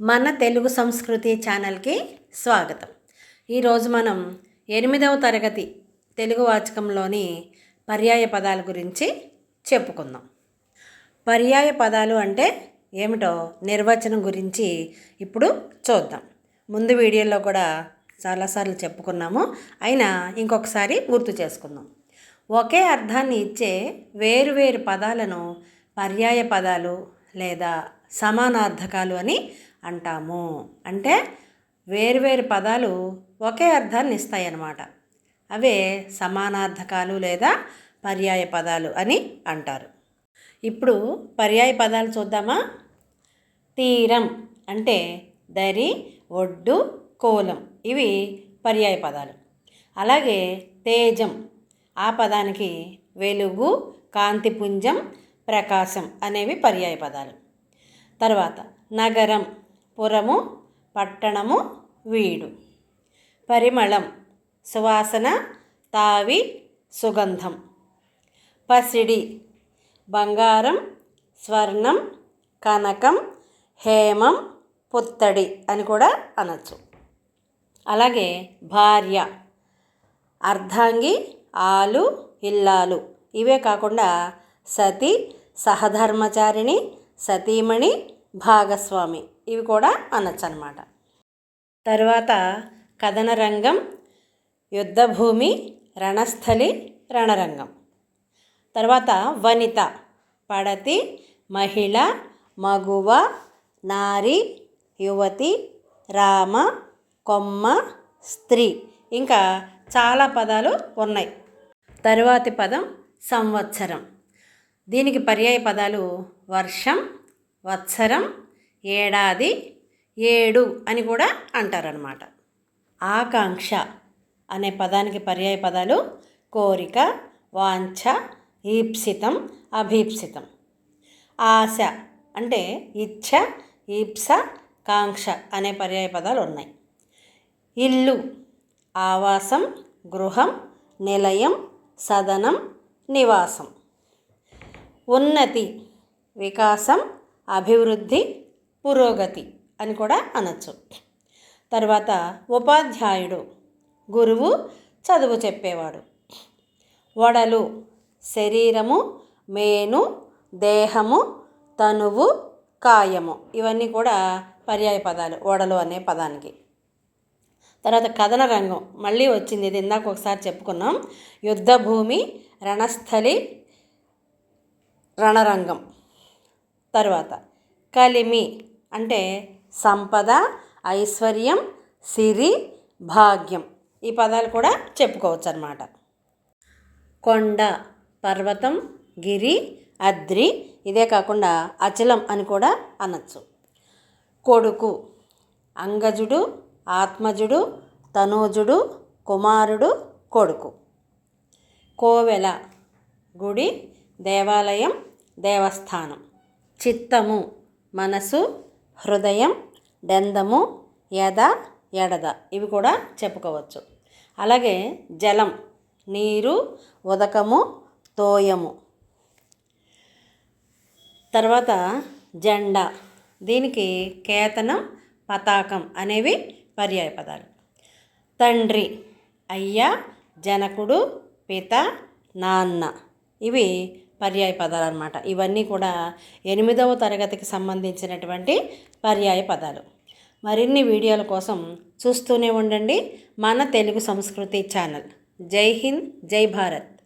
మన తెలుగు సంస్కృతి ఛానల్కి స్వాగతం. ఈరోజు మనం ఎనిమిదవ తరగతి తెలుగు వాచకంలోని పర్యాయ పదాల గురించి చెప్పుకుందాం. పర్యాయ పదాలు అంటే ఏమిటో నిర్వచనం గురించి ఇప్పుడు చూద్దాం. ముందు వీడియోలో కూడా చాలాసార్లు చెప్పుకున్నాము. అయినా ఇంకొకసారి గుర్తు చేసుకుందాం. ఒకే అర్థాన్ని ఇచ్చే వేరువేరు పదాలను పర్యాయ పదాలు లేదా సమానార్థకాలు అని అంటాము. అంటే వేరువేరు పదాలు ఒకే అర్థాన్ని ఇస్తాయన్నమాట. అవే సమానార్థకాలు లేదా పర్యాయ పదాలు అని అంటారు. ఇప్పుడు పర్యాయ పదాలు చూద్దామా? తీరం అంటే దరి ఒడ్డు కోలం. ఇవి పర్యాయ పదాలు. అలాగే తేజం ఆ పదానికి వెలుగు కాంతిపుంజం ప్రకాశం అనేవి పర్యాయ పదాలు. తర్వాత నగరం పురము పట్టణము వీడు. పరిమళం సువాసన తావి సుగంధం. పసిడి బంగారం స్వర్ణం కనకం హేమం పుత్తడి అని కూడా అనొచ్చు. అలాగే భార్య అర్ధాంగి ఆలు ఇల్లాలు. ఇవే కాకుండా సతి సహధర్మచారిణి సతీమణి భాగస్వామి. ఇవి కూడా అనొచ్చు అనమాట తర్వాత కథన రంగం యుద్ధభూమి రణస్థలి రణరంగం. తర్వాత వనిత పడతి మహిళ మగువ నారి యువతి రామ కొమ్మ స్త్రీ. ఇంకా చాలా పదాలు ఉన్నాయి. తరువాతి పదం సంవత్సరం. దీనికి పర్యాయ పదాలు వర్షం వత్సరం ఏడాది ఏడు అని కూడా అంటారనమాట ఆకాంక్ష అనే పదానికి పర్యాయ పదాలు కోరిక వాంఛ ఈప్సితం అభీప్సితం. ఆశ అంటే ఇచ్ఛ ఈప్స కాంక్ష అనే పర్యాయ పదాలు ఉన్నాయి. ఇల్లు ఆవాసం గృహం నిలయం సదనం నివాసం. ఉన్నతి వికాసం అభివృద్ధి పురోగతి అని కూడా అనొచ్చు. తర్వాత ఉపాధ్యాయుడు గురువు చదువు చెప్పేవాడు. వడలు శరీరము మేను దేహము తనువు కాయము ఇవన్నీ కూడా పర్యాయ పదాలు వడలు అనే పదానికి. తర్వాత కథన రంగం మళ్ళీ వచ్చింది ఇది ఇందాక ఒకసారి చెప్పుకున్నాం. యుద్ధభూమి రణస్థలి రణరంగం. తర్వాత కలిమి అంటే సంపద ఐశ్వర్యం సిరి భాగ్యం. ఈ పదాలు కూడా చెప్పుకోవచ్చు అన్నమాట కొండ పర్వతం గిరి అద్రి ఇదే కాకుండా అచలం అని కూడా అనొచ్చు. కొడుకు అంగజుడు ఆత్మజుడు తనోజుడు కుమారుడు కొడుకు. కోవెల గుడి దేవాలయం దేవస్థానం. చిత్తము మనసు హృదయం డెందము ఎద ఎడద ఇవి కూడా చెప్పుకోవచ్చు. అలాగే జలం నీరు ఉదకము తోయము. తర్వాత జెండా. దీనికి కేతనం పతాకం అనేవి పర్యాయ పదాలు. తండ్రి అయ్య జనకుడు పిత నాన్న. ఇవి పర్యాయ పదాలు అనమాట ఇవన్నీ కూడా ఎనిమిదవ తరగతికి సంబంధించినటువంటి పర్యాయ పదాలు. మరిన్ని వీడియోల కోసం చూస్తూనే ఉండండి. మన తెలుగు సంస్కృతి ఛానల్. జై హింద్ జై భారత్.